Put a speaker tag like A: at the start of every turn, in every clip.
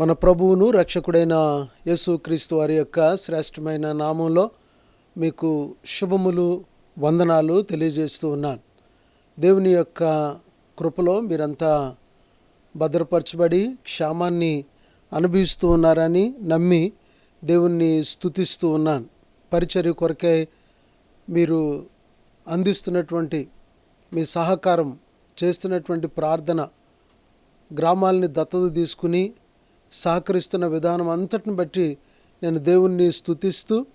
A: మన ప్రభువును రక్షకుడైన యేసుక్రీస్తు వారి యొక్క శ్రేష్టమైన నామంలో మీకు శుభములు వందనాలు తెలియజేస్తూ ఉన్నాను. దేవుని యొక్క కృపలో మీరంతా భద్రపరచబడి క్షేమాన్ని అనుభవిస్తూ ఉన్నారని నమ్మి దేవుణ్ణి స్తుతిస్తూ ఉన్నాను. పరిచర్య కొరకై మీరు అందిస్తున్నటువంటి మీ సహకారం చేస్తున్నటువంటి ప్రార్థన గ్రామాలని దత్తత తీసుకుని సహకరిస్తున్న విధానం అంతటిని బట్టి నేను దేవుణ్ణి స్తుతిస్తూ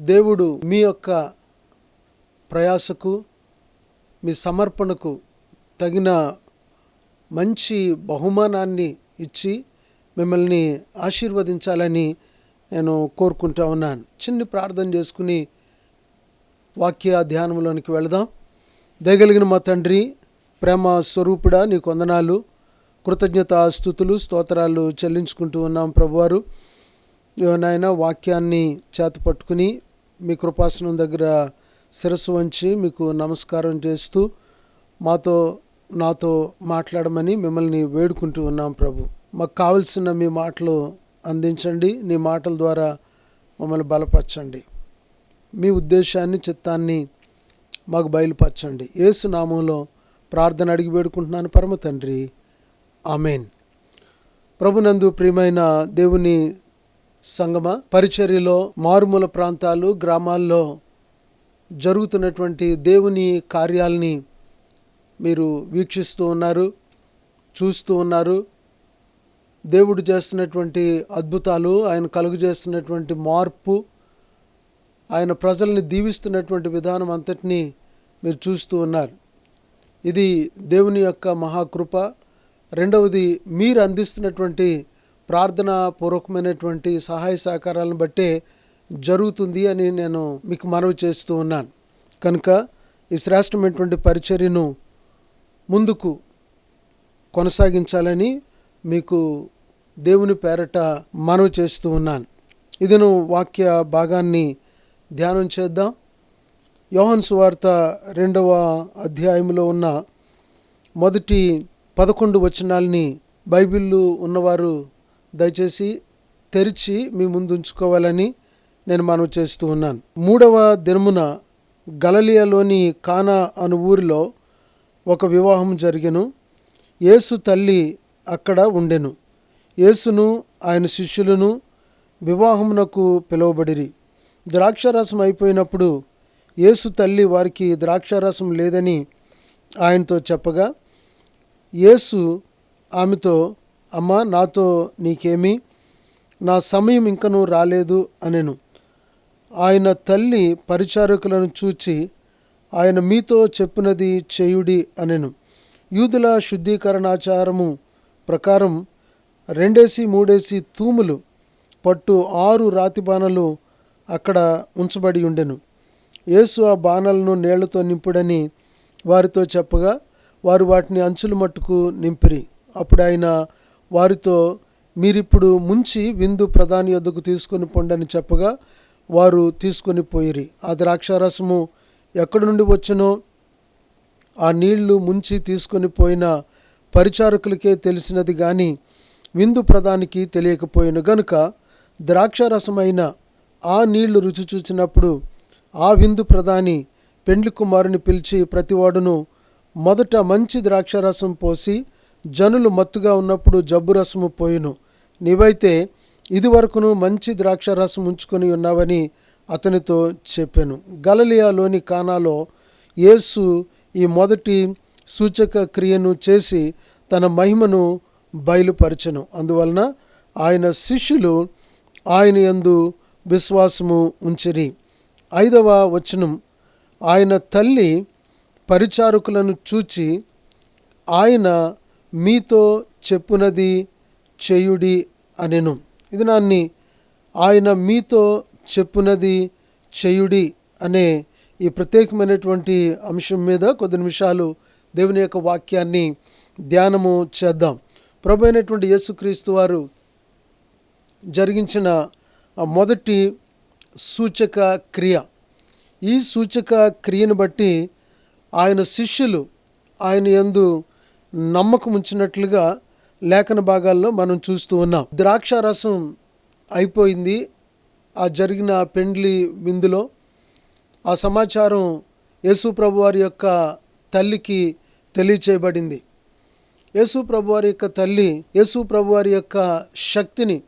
A: దేవుడు మీ యొక్క ప్రయాసకు మీ సమర్పణకు తగిన మంచి బహుమానాన్ని ఇచ్చి మిమ్మల్ని ఆశీర్వదించాలని నేను కోరుకుంటా ఉన్నాను. చిన్ని ప్రార్థన చేసుకుని వాక్య ధ్యానంలోనికి వెళదాం. దయగలిగిన మా తండ్రి ప్రేమ స్వరూపుడా నీకు వందనాలు. కృతజ్ఞత స్థుతులు స్తోత్రాలు చెల్లించుకుంటూ ఉన్నాం ప్రభువారు. నాయన వాక్యాన్ని చేత పట్టుకుని మీ కృపాసనం దగ్గర శిరస్సు వంచి మీకు నమస్కారం చేస్తూ మాతో నాతో మాట్లాడమని మిమ్మల్ని వేడుకుంటూ ఉన్నాం ప్రభు. మాకు కావలసిన మీ మాటలు అందించండి నీ మాటల ద్వారా మమ్మల్ని బలపరచండి. మీ ఉద్దేశాన్ని చిత్తాన్ని మాకు బయలుపరచండి. ఏసునామంలో ప్రార్థన అడిగి వేడుకుంటున్నాను పరమ తండ్రి. ఆమెన్. ప్రభునందు ప్రియమైన దేవుని సంగమ పరిచర్యలో మారుమూల ప్రాంతాలు గ్రామాల్లో జరుగుతున్నటువంటి దేవుని కార్యాలని మీరు వీక్షిస్తూ ఉన్నారు చూస్తూ ఉన్నారు. దేవుడు చేస్తున్నటువంటి అద్భుతాలు ఆయన కలుగు చేస్తున్నటువంటి మార్పు ఆయన ప్రజల్ని దీవిస్తున్నటువంటి విధానం అంతటినీ మీరు చూస్తూ ఉన్నారు. ఇది దేవుని యొక్క మహాకృప రెండవది మీరు అందిస్తున్నటువంటి ప్రార్థనా పూర్వకమైనటువంటి సహాయ సహకారాలను బట్టే జరుగుతుంది అని నేను మీకు మనవి చేస్తూ ఉన్నాను. కనుక ఈ శ్రేష్టమైనటువంటి పరిచర్యను ముందుకు కొనసాగించాలని మీకు దేవుని పేరట మనవి చేస్తూ ఉన్నాను. ఇదను వాక్య భాగాన్ని ధ్యానం చేద్దాం. యోహన్ సువార్త రెండవ అధ్యాయంలో ఉన్న మొదటి పదకొండు వచనాల్ని బైబిల్లో ఉన్నవారు దయచేసి తెరిచి మీ ముందు ఉంచుకోవాలని నేను మనవి చేస్తూ ఉన్నాను. మూడవ దినమున గలలియాలోని కానా అను ఊరిలో ఒక వివాహం జరిగెను. యేసు తల్లి అక్కడ ఉండెను. యేసును ఆయన శిష్యులను వివాహమునకు పిలువబడిరి. ద్రాక్షారసం అయిపోయినప్పుడు యేసు తల్లి వారికి ద్రాక్షారసం లేదని ఆయనతో చెప్పగా యేసు ఆమెతో అమ్మా నాతో నీకేమి? నా సమయం ఇంకనూ రాలేదు అనెను. ఆయన తల్లి పరిచారకులను చూచి ఆయన మీతో చెప్పినది చేయుడి అనెను. యూదుల శుద్ధీకరణాచారము ప్రకారం రెండేసి మూడేసి తూములు పట్టు ఆరు రాతి బాణలు అక్కడ ఉంచబడి ఉండెను. యేసు ఆ బాణలను నీళ్ళతో నింపుడని వారితో చెప్పగా వారు వాటిని అంచుల మట్టుకు నింపిరి. అప్పుడు ఆయన వారితో మీరిప్పుడు ముంచి విందు ప్రధాని యొద్దకు తీసుకొని పొండని చెప్పగా వారు తీసుకొని పోయిరి. ఆ ద్రాక్షారసము ఎక్కడి నుండి వచ్చినో ఆ నీళ్ళు ముంచి తీసుకొని పోయిన పరిచారకులకే తెలిసినది కానీ విందు ప్రధానికి తెలియకపోయిన గనుక ద్రాక్షారసమైన ఆ నీళ్ళు రుచి చూచినప్పుడు ఆ విందు ప్రధాని పెండ్లి కుమారుని పిలిచి ప్రతివాడును మొదట మంచి ద్రాక్షరసం పోసి జనులు మత్తుగా ఉన్నప్పుడు జబ్బు రసము పోయిను. నీవైతే ఇదివరకును మంచి ద్రాక్షరసం ఉంచుకొని ఉన్నావని అతనితో చెప్పాను. గలలియాలోని కానాలో యేసు ఈ మొదటి సూచక క్రియను చేసి తన మహిమను బయలుపరచను. అందువలన ఆయన శిష్యులు ఆయన యందు విశ్వాసము ఉంచిరి. ఐదవ వచనం ఆయన తల్లి పరిచారకులను చూచి ఆయన మీతో చెప్పునది చేయుడి అనెను. ఇది నాన్ని ఆయన మీతో చెప్పునది చేయుడి అనే ఈ ప్రత్యేకమైనటువంటి అంశం మీద కొద్ది నిమిషాలు దేవుని యొక్క వాక్యాన్ని ధ్యానము చేద్దాం. ప్రభు అయినటువంటి యేసుక్రీస్తు వారు జరిగించిన మొదటి సూచక క్రియ. ఈ సూచక క్రియను బట్టి ఆయన శిష్యులు ఆయన యందు నమ్మకం ఉంచినట్లుగా లేఖన భాగాల్లో మనం చూస్తూ ఉన్నాం. ద్రాక్ష రసం అయిపోయింది. ఆ జరిగిన పెండ్లి విందులో ఆ సమాచారం యేసు ప్రభువారి యొక్క తల్లికి తెలియచేయబడింది. యేసు ప్రభువారి యొక్క తల్లి యేసు ప్రభువారి యొక్క శక్తిని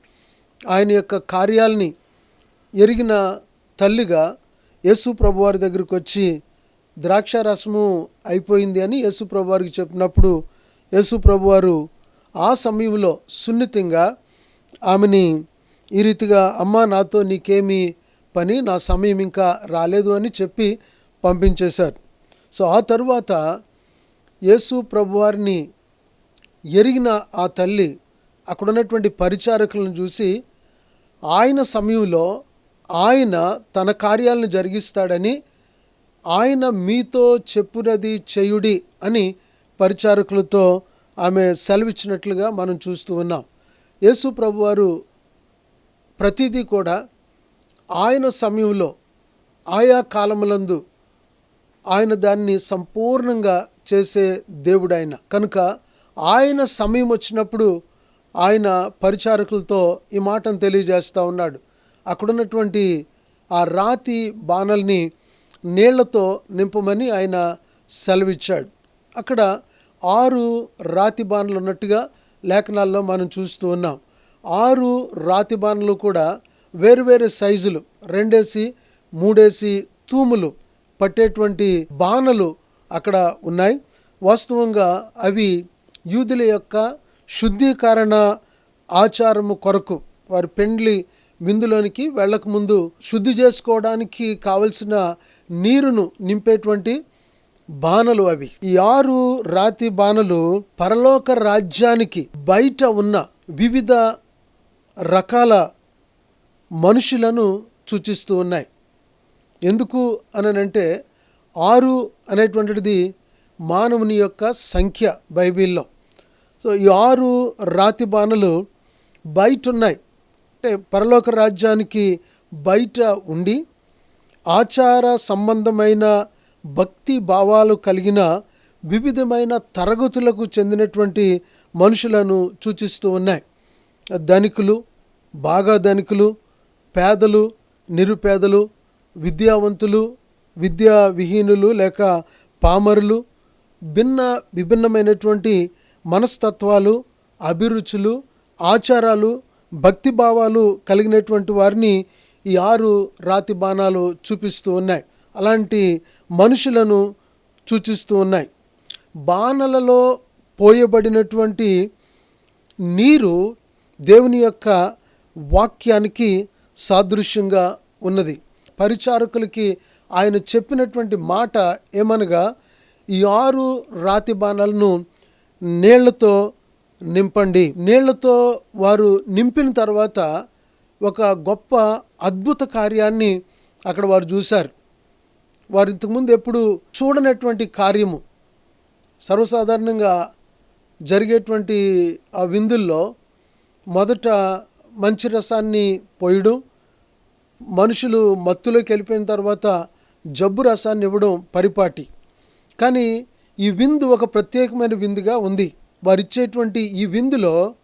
A: ఆయన యొక్క కార్యాలని ఎరిగిన తల్లిగా యేసు ప్రభువారి దగ్గరికి వచ్చి ద్రాక్ష రసము అయిపోయింది అని యేసుప్రభు వారికి చెప్పినప్పుడు యేసుప్రభు వారు ఆ సమయంలో సున్నితంగా ఆమెని ఈ రీతిగా అమ్మ నాతో నీకేమి పని నా సమయం ఇంకా రాలేదు అని చెప్పి పంపించేశారు. సో ఆ తరువాత యేసు ప్రభువారిని ఎరిగిన ఆ తల్లి అక్కడ ఉన్నటువంటి పరిచారకులను చూసి ఆయన సమయంలో ఆయన తన కార్యాలను జరిగిస్తాడని ఆయన మీతో చెప్పునది చేయుడి అని పరిచారకులతో ఆమె సెలవిచ్చినట్లుగా మనం చూస్తూ ఉన్నాం. యేసు ప్రభువారు ప్రతిదీ కూడా ఆయన సమయంలో ఆయా కాలములందు ఆయన దాన్ని సంపూర్ణంగా చేసే దేవుడు ఆయన కనుక ఆయన సమయం వచ్చినప్పుడు ఆయన పరిచారకులతో ఈ మాటను తెలియజేస్తూ ఉన్నాడు. అక్కడున్నటువంటి ఆ రాతి బాణల్ని నీళ్ళతో నింపమని ఆయన సెలవిచ్చాడు. అక్కడ ఆరు రాతి బాణలు ఉన్నట్టుగా లేఖనాల్లో మనం చూస్తూ ఉన్నాం. ఆరు రాతి బాణలు కూడా వేరువేరు సైజులు రెండేసి మూడేసి తూములు పట్టేటువంటి బాణలు అక్కడ ఉన్నాయి. వాస్తవంగా అవి యూదుల యొక్క శుద్ధీకరణ ఆచారము కొరకు వారి పెండ్లి విందులోనికి వెళ్ళక ముందు శుద్ధి చేసుకోవడానికి కావలసిన నీరును నింపేటువంటి బాణలు అవి. ఈ ఆరు రాతి బాణలు పరలోక రాజ్యానికి బయట ఉన్న వివిధ రకాల మనుషులను సూచిస్తూ ఉన్నాయి. ఎందుకు అనంటే ఆరు అనేటువంటిది మానవుని యొక్క సంఖ్య బైబిల్లో. సో ఈ ఆరు రాతి బాణలు బయట ఉన్నాయి. అంటే పరలోక రాజ్యానికి బయట ఉండి ఆచార సంబంధమైన భక్తి భావాలు కలిగిన వివిధమైన తరగతులకు చెందినటువంటి మనుషులను సూచిస్తూ ఉన్నాయి. ధనికులు బాగా ధనికులు పేదలు నిరుపేదలు విద్యావంతులు విద్యా విహీనులు లేక పామరులు భిన్న విభిన్నమైనటువంటి మనస్తత్వాలు అభిరుచులు ఆచారాలు భక్తి భావాలు కలిగినటువంటి వారిని ఈ ఆరు రాతి బాణాలు చూపిస్తూ ఉన్నాయి. అలాంటి మనుషులను సూచిస్తూ ఉన్నాయి. బాణలలో పోయబడినటువంటి నీరు దేవుని యొక్క వాక్యానికి సాదృశ్యంగా ఉన్నది. పరిచారకులకి ఆయన చెప్పినటువంటి మాట ఏమనగా ఈ ఆరు రాతి బాణాలను నీళ్ళతో నింపండి. నీళ్ళతో వారు నింపిన తర్వాత ఒక గొప్ప అద్భుత కార్యాన్ని అక్కడ వారు చూశారు. వారు ఇంతకుముందు ఎప్పుడు చూడనటువంటి కార్యము సర్వసాధారణంగా జరిగేటువంటి ఆ విందుల్లో మొదట మంచి రసాన్ని పోయడం మనుషులు మత్తులోకి వెళ్ళిపోయిన తర్వాత జబ్బు రసాన్ని ఇవ్వడం పరిపాటి. కానీ ఈ విందు ఒక ప్రత్యేకమైన విందుగా ఉంది. వారు ఇచ్చేటువంటి ఈ విందులో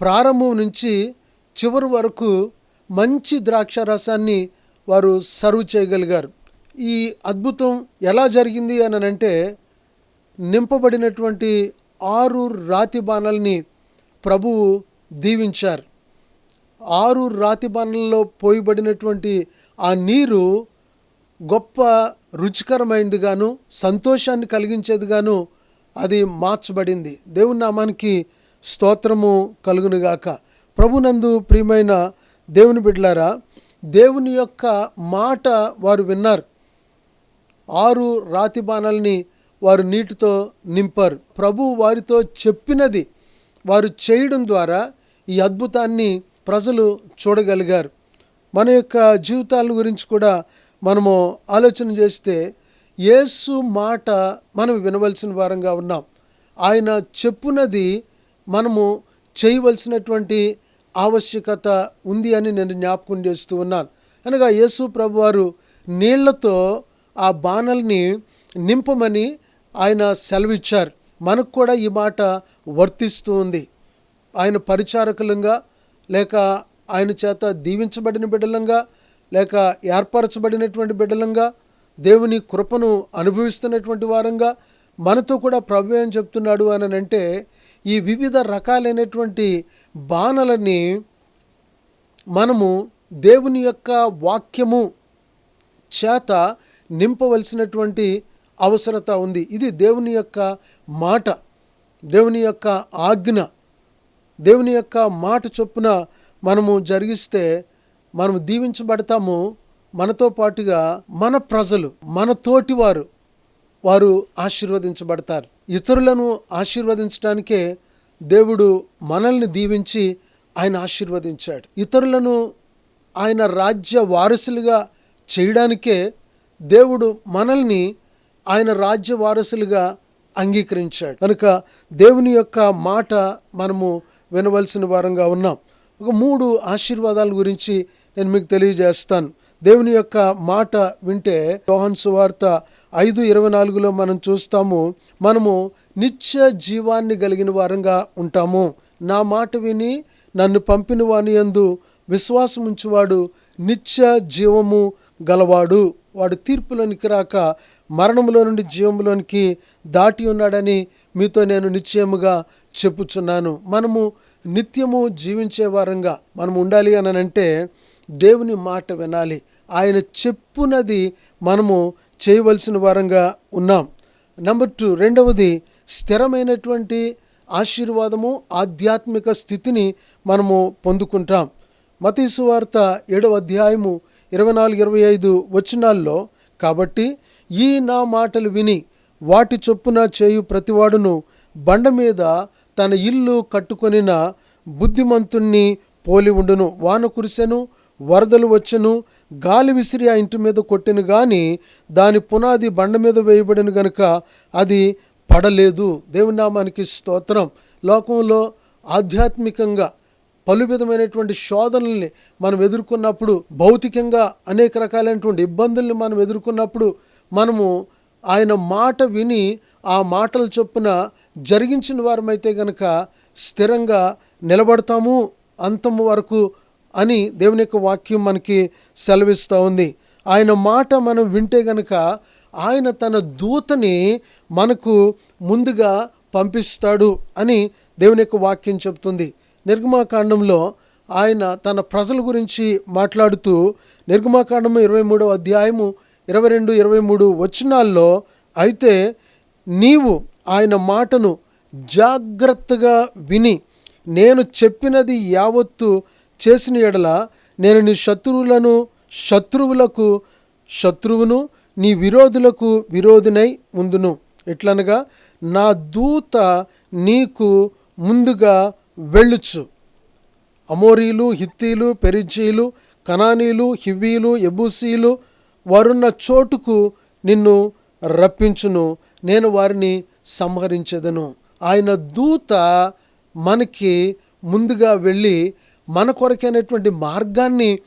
A: ప్రారంభం నుంచి చివరి వరకు మంచి ద్రాక్ష రసాన్ని వారు సర్వ్ చేయగలిగారు. ఈ అద్భుతం ఎలా జరిగింది అని అంటే నింపబడినటువంటి ఆరు రాతి బాణల్ని ప్రభువు దీవించారు. ఆరు రాతి బాణల్లో పోయబడినటువంటి ఆ నీరు గొప్ప రుచికరమైనదిగాను సంతోషాన్ని కలిగించేదిగాను అది మార్చబడింది. దేవుని నామానికి స్తోత్రము కలుగునుగాక. ప్రభునందు ప్రియమైన దేవుని బిడ్డలారా దేవుని యొక్క మాట వారు విన్నారు. ఆరు రాతి బాణాలని వారు నీటితో నింపారు. ప్రభు వారితో చెప్పినది వారు చేయడం ద్వారా ఈ అద్భుతాన్ని ప్రజలు చూడగలిగారు. మన యొక్క జీవితాల గురించి కూడా మనము ఆలోచన చేస్తే యేసు మాట మనం వినవలసిన వారంగా ఉన్నాం. ఆయన చెప్పునది మనము చేయవలసినటువంటి ఆవశ్యకత ఉంది అని నేను జ్ఞాపకం చేస్తూ ఉన్నాను. అనగా యేసు ప్రభు వారు నీళ్ళతో ఆ బాణల్ని నింపమని ఆయన సెలవిచ్చారు. మనకు కూడా ఈ మాట వర్తిస్తూ ఉంది. ఆయన పరిచారకులంగా లేక ఆయన చేత దీవించబడిన బిడ్డలంగా లేక ఏర్పరచబడినటువంటి బిడ్డలంగా దేవుని కృపను అనుభవిస్తున్నటువంటి వారంగా మనతో కూడా ప్రభు ఏం చెప్తున్నాడు అని అంటే ఈ వివిధ రకాలైనటువంటి బాణలని మనము దేవుని యొక్క వాక్యము చేత నింపవలసినటువంటి అవసరత ఉంది. ఇది దేవుని యొక్క మాట దేవుని యొక్క ఆజ్ఞ. దేవుని యొక్క మాట చొప్పున మనము జరిగిస్తే మనము దీవించబడతాము. మనతో పాటుగా మన ప్రజలు మన తోటివారు వారు ఆశీర్వదించబడతారు. ఇతరులను ఆశీర్వదించడానికే దేవుడు మనల్ని దీవించి ఆయన ఆశీర్వదించాడు. ఇతరులను ఆయన రాజ్య వారసులుగా చేయడానికే దేవుడు మనల్ని ఆయన రాజ్య వారసులుగా అంగీకరించాడు. కనుక దేవుని యొక్క మాట మనము వినవలసిన వారంగా ఉన్నాం. ఒక మూడు ఆశీర్వాదాల గురించి నేను మీకు తెలియజేస్తాను. దేవుని యొక్క మాట వింటే యోహన్ సువార్త ఐదు ఇరవై నాలుగులో మనం చూస్తాము మనము నిత్య జీవాన్ని కలిగిన వారంగా ఉంటాము. నా మాట విని నన్ను పంపిన వాని యందు విశ్వాసం ఉంచువాడు నిత్య జీవము గలవాడు. వాడు తీర్పులోనికి రాక మరణములో నుండి జీవంలోనికి దాటి ఉన్నాడని మీతో నేను నిశ్చయముగా చెప్పుచున్నాను. మనము నిత్యము జీవించే వారంగా మనం ఉండాలి అని అంటే దేవుని మాట వినాలి. ఆయన చెప్పునది మనము చేయవలసిన వారంగా ఉన్నాం. నెంబర్ టూ రెండవది స్థిరమైనటువంటి ఆశీర్వాదము ఆధ్యాత్మిక స్థితిని మనము పొందుకుంటాం. మతీసు వార్త ఏడవ అధ్యాయము ఇరవై నాలుగు ఇరవై ఐదు వచనాల్లో కాబట్టి ఈ నా మాటలు విని వాటి చొప్పున చేయు ప్రతివాడును బండ మీద తన ఇల్లు కట్టుకొనిన బుద్ధిమంతుణ్ణి పోలి ఉండును. వాన కురిసెను వరదలు వచ్చెను గాలి విసిరి ఆ ఇంటి మీద కొట్టెను గాని దాని పునాది బండ మీద వేయబడిన గనుక అది పడలేదు. దేవుని నామానికి స్తోత్రం. లోకంలో ఆధ్యాత్మికంగా పలు విధమైనటువంటి శోధనల్ని మనం ఎదుర్కొన్నప్పుడు భౌతికంగా అనేక రకాలైనటువంటి ఇబ్బందుల్ని మనం ఎదుర్కొన్నప్పుడు మనము ఆయన మాట విని ఆ మాటల చొప్పున జరిగించిన వారమైతే గనక స్థిరంగా నిలబడతాము. అంతము వరకు అని దేవుని యొక్క వాక్యం మనకి సెలవిస్తూ ఉంది. ఆయన మాట మనం వింటే గనక ఆయన తన దూతని మనకు ముందుగా పంపిస్తాడు అని దేవుని యొక్క వాక్యం చెప్తుంది. నిర్గమాకాండంలో ఆయన తన ప్రజల గురించి మాట్లాడుతూ నిర్గమాకాండము ఇరవై మూడవ అధ్యాయము ఇరవై రెండు ఇరవై మూడు వచనాల్లో అయితే నీవు ఆయన మాటను జాగ్రత్తగా విని నేను చెప్పినది యావత్తు చేసిన ఎడల నేను నీ శత్రువులను శత్రువులకు శత్రువును నీ విరోధులకు విరోధినై ఉందును. ఎట్లనగా నా దూత నీకు ముందుగా వెళ్ళుచు. అమోరీలు హిత్తీలు పెరిజీలు కనానీలు హివ్వీలు ఎబూసీలు వారున్న చోటుకు నిన్ను రప్పించును. నేను వారిని సంహరించదను. ఆయన దూత మనకి ముందుగా వెళ్ళి మన కొరకైనటువంటి మార్గాన్ని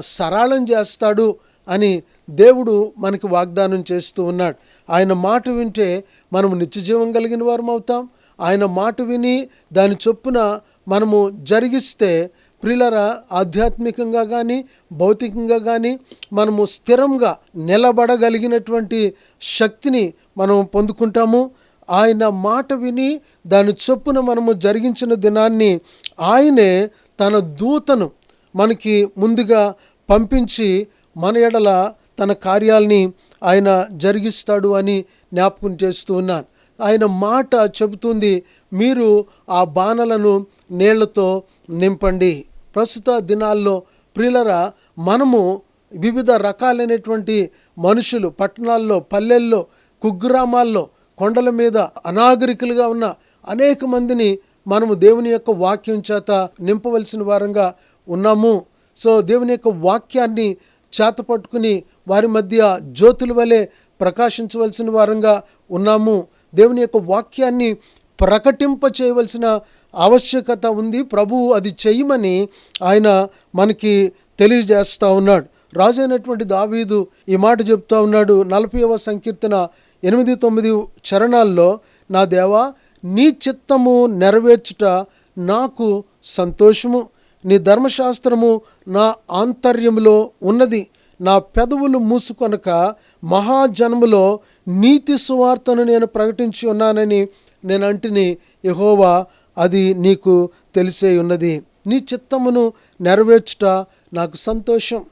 A: సరళం చేస్తాడు అని దేవుడు మనకి వాగ్దానం చేస్తూ ఉన్నాడు. ఆయన మాట వింటే మనం నిత్యజీవం కలిగిన వారం అవుతాం. ఆయన మాట విని దాని చొప్పున మనము జరిగిస్తే ప్రిలర ఆధ్యాత్మికంగా కానీ భౌతికంగా కానీ మనము స్థిరంగా నిలబడగలిగినటువంటి శక్తిని మనం పొందుకుంటాము. ఆయన మాట విని దాని చొప్పున మనము జరిగించిన దినాన్ని ఆయనే తన దూతను మనకి ముందుగా పంపించి మన ఎడల తన కార్యాల్ని ఆయన జరిగిస్తాడు అని జ్ఞాపకం చేస్తూ ఉన్నాను. ఆయన మాట చెబుతుంది మీరు ఆ బాణలను నీళ్ళతో నింపండి. ప్రస్తుత దినాల్లో ప్రిలరా మనము వివిధ రకాలైనటువంటి మనుషులు పట్టణాల్లో పల్లెల్లో కుగ్రామాల్లో కొండల మీద అనాగరికులుగా ఉన్న అనేక మందిని మనము దేవుని యొక్క వాక్యం చేత నింపవలసిన వారంగా ఉన్నాము. సో దేవుని యొక్క వాక్యాన్ని చేత పట్టుకుని వారి మధ్య జ్యోతుల వలె ప్రకాశించవలసిన వారంగా ఉన్నాము. దేవుని యొక్క వాక్యాన్ని ప్రకటింప చేయవలసిన ఆవశ్యకత ఉంది. ప్రభువు అది చేయమని ఆయన మనకి తెలియజేస్తూ ఉన్నాడు. రాజు అయినటువంటి దావీదు ఈ మాట చెప్తా ఉన్నాడు. నలభైవ సంకీర్తన ఎనిమిది తొమ్మిది చరణాల్లో నా దేవా నీ చిత్తము నెరవేర్చుట నాకు సంతోషము. నీ ధర్మశాస్త్రము నా ఆంతర్యములో ఉన్నది. నా పెదవులు మూసుకొనక మహాజన్ములో నీతి సువార్తను నేను ప్రకటించి ఉన్నానని నేను అంటిని యహోవా అది నీకు తెలిసే ఉన్నది. నీ చిత్తమును నెరవేర్చుట నాకు సంతోషం.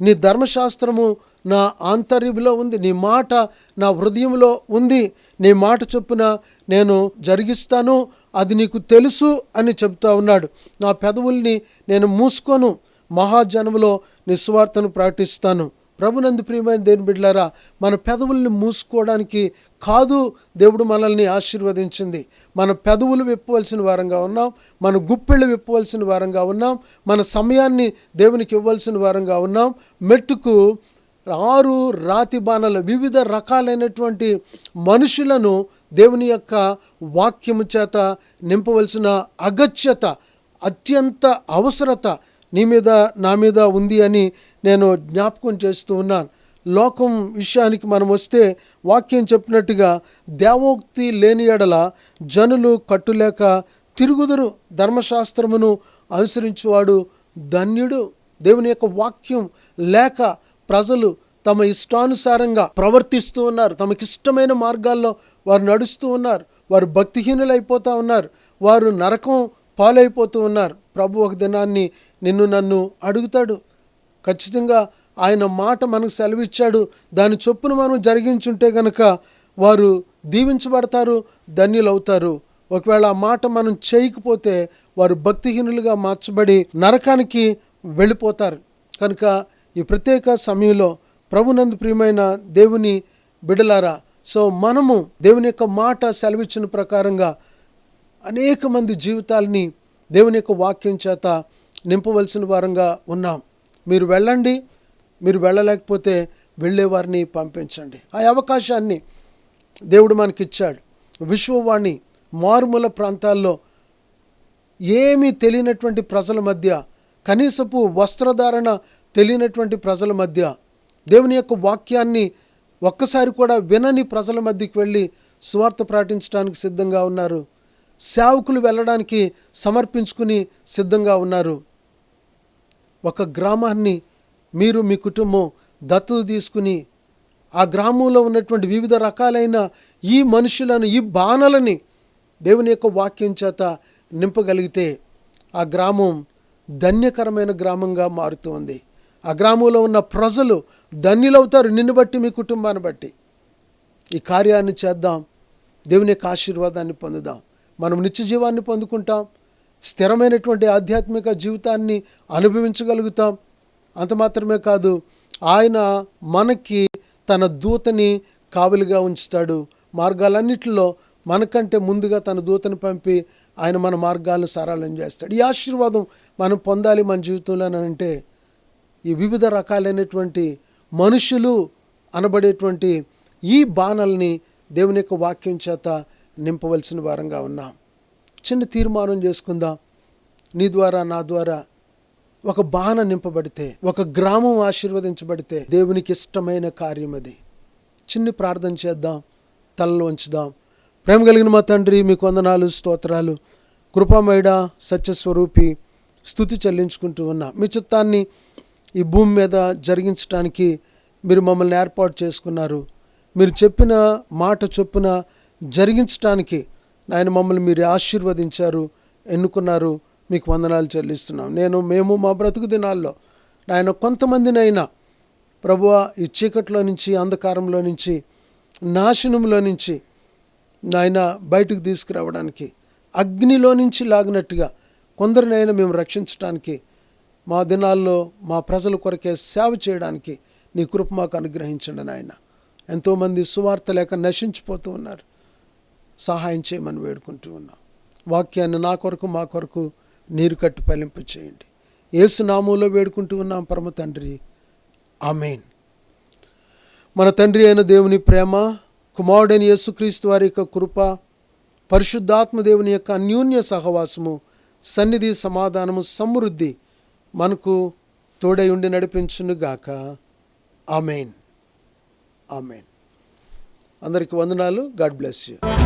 A: నీ ధర్మశాస్త్రము నా ఆంతర్యంలో ఉంది. నీ మాట నా హృదయంలో ఉంది. నీ మాట చొప్పున నేను జరిగిస్తాను. అది నీకు తెలుసు అని చెప్తా ఉన్నాడు. నా పెదవుల్ని నేను మూసుకోను. మహాజనములో నిస్వార్థను ప్రకటిస్తాను. ప్రభునందు ప్రియమైన దేని బిడ్డలారా మన పెదవుల్ని మూసుకోవడానికి కాదు దేవుడు మనల్ని ఆశీర్వదించింది. మన పెదవులు విప్పవలసిన వారంగా ఉన్నాం. మన గుప్పెళ్ళు విప్పవలసిన వారంగా ఉన్నాం. మన సమయాన్ని దేవునికి ఇవ్వాల్సిన వారంగా ఉన్నాం. మెట్టుకు ఆరు రాతి బాణలు వివిధ రకాలైనటువంటి మనుషులను దేవుని యొక్క వాక్యము చేత నింపవలసిన అగత్యత అత్యంత అవసరత నీ మీద నా మీద ఉంది అని నేను జ్ఞాపకం చేస్తూ ఉన్నాను. లోకం విషయానికి మనం వస్తే వాక్యం చెప్పినట్టుగా దేవోక్తి లేని ఎడల జనులు కట్టులేక తిరుగుదురు ధర్మశాస్త్రమును అనుసరించువాడు ధన్యుడు. దేవుని యొక్క వాక్యం లేక ప్రజలు తమ ఇష్టానుసారంగా ప్రవర్తిస్తూ ఉన్నారు. తమకిష్టమైన మార్గాల్లో వారు నడుస్తూ ఉన్నారు. వారు భక్తిహీనులైపోతూ ఉన్నారు. వారు నరకం పాలైపోతూ ఉన్నారు. ప్రభు ఒక దినాన్ని నిన్ను నన్ను అడుగుతాడు. ఖచ్చితంగా ఆయన మాట మనకు సెలవిచ్చాడు. దాని చొప్పున మనం జరిగించుంటే గనక వారు దీవించబడతారు ధన్యులవుతారు. ఒకవేళ ఆ మాట మనం చేయకపోతే వారు భక్తిహీనులుగా మార్చబడి నరకానికి వెళ్ళిపోతారు. కనుక ఈ ప్రత్యేక సమయంలో ప్రభునందు ప్రియమైన దేవుని బిడలారా సో మనము దేవుని యొక్క మాట సెలవిచ్చిన ప్రకారంగా అనేక మంది జీవితాలని దేవుని యొక్క వాక్యం చేత నింపవలసిన వారంగా ఉన్నాం. మీరు వెళ్ళండి మీరు వెళ్ళలేకపోతే వెళ్ళేవారిని పంపించండి. ఆ అవకాశాన్ని దేవుడు మనకిచ్చాడు. విశ్వవాణి మారుమూల ప్రాంతాల్లో ఏమీ తెలియనటువంటి ప్రజల మధ్య కనీసపు వస్త్రధారణ తెలియనటువంటి ప్రజల మధ్య దేవుని యొక్క వాక్యాన్ని ఒక్కసారి కూడా వినని ప్రజల మధ్యకి వెళ్ళి స్వార్థ ప్రకటించడానికి సిద్ధంగా ఉన్నారు. సేవకులు వెళ్ళడానికి సమర్పించుకుని సిద్ధంగా ఉన్నారు. ఒక గ్రామాన్ని మీరు మీ కుటుంబం దత్తత తీసుకుని ఆ గ్రామంలో ఉన్నటువంటి వివిధ రకాలైన ఈ మనుషులను ఈ బాణలని దేవుని యొక్క వాక్యం చేత నింపగలిగితే ఆ గ్రామం ధన్యకరమైన గ్రామంగా మారుతుంది ఆ గ్రామంలో ఉన్న ప్రజలు ధన్యులవుతారు. నిన్ను బట్టి మీ కుటుంబాన్ని బట్టి. ఈ కార్యాన్ని చేద్దాం. దేవుని యొక్క ఆశీర్వాదాన్ని పొందుదాం. మనం నిత్య జీవాన్ని పొందుకుంటాం. స్థిరమైనటువంటి ఆధ్యాత్మిక జీవితాన్ని అనుభవించగలుగుతాం. అంత మాత్రమే కాదు ఆయన మనకి తన దూతని కావలిగా ఉంచుతాడు. మార్గాలన్నిటిలో మనకంటే ముందుగా తన దూతని పంపి ఆయన మన మార్గాలను సరళం చేస్తాడు. ఈ ఆశీర్వాదం మనం పొందాలి మన జీవితంలో అంటే ఈ వివిధ రకాలైనటువంటి మనుషులు అనబడేటువంటి ఈ బాణల్ని దేవుని యొక్క వాక్యం చేత నింపవలసిన వారంగా ఉన్నాం. చిన్న తీర్మానం చేసుకుందాం. నీ ద్వారా నా ద్వారా ఒక బాణ నింపబడితే ఒక గ్రామం ఆశీర్వదించబడితే దేవునికి ఇష్టమైన కార్యం అది. చిన్ని ప్రార్థన చేద్దాం తలలో ఉంచుదాం. ప్రేమ కలిగిన మా తండ్రి మీకు వందనాలు స్తోత్రాలు. కృపామయుడ సత్యస్వరూపి స్థుతి చెల్లించుకుంటూ ఉన్నా. మీ చిత్తాన్ని ఈ భూమి మీద జరిగించడానికి మీరు మమ్మల్ని ఏర్పాటు చేసుకున్నారు. మీరు చెప్పిన మాట చొప్పున జరిగించడానికి నాయన మమ్మల్ని మీరు ఆశీర్వదించారు ఎన్నుకున్నారు. మీకు వందనాలు చెల్లిస్తున్నాం. నేను మేము మా బ్రతుకు దినాల్లో నాయన కొంతమందినైనా ప్రభువ ఈ చీకట్లో నుంచి అంధకారంలో నుంచి నాశనంలో నుంచి నాయన బయటకు తీసుకురావడానికి అగ్నిలో నుంచి లాగినట్టుగా కొందరినైనా మేము రక్షించడానికి మా దినాల్లో మా ప్రజల కొరకే సేవ చేయడానికి నీ కృప మాకు అనుగ్రహించండి నాయన. ఎంతోమంది సువార్త లేక నశించిపోతూ ఉన్నారు. సహాయం చేయమని వేడుకుంటూ ఉన్నాం. వాక్యాన్ని నా కొరకు మా కొరకు నీరు కట్టి ఫలింపు చేయండి. ఏసునామంలో వేడుకుంటూ ఉన్నాం పరమ తండ్రి. ఆమెన్. మన తండ్రి అయిన దేవుని ప్రేమ కుమారుడైన యేసుక్రీస్తు వారి యొక్క కృప పరిశుద్ధాత్మ దేవుని యొక్క అన్యోన్య సహవాసము సన్నిధి సమాధానము సమృద్ధి మనకు తోడై ఉండి నడిపించునుగాక ఆమెన్. ఆమెన్. అందరికి వందనాలు. God bless you.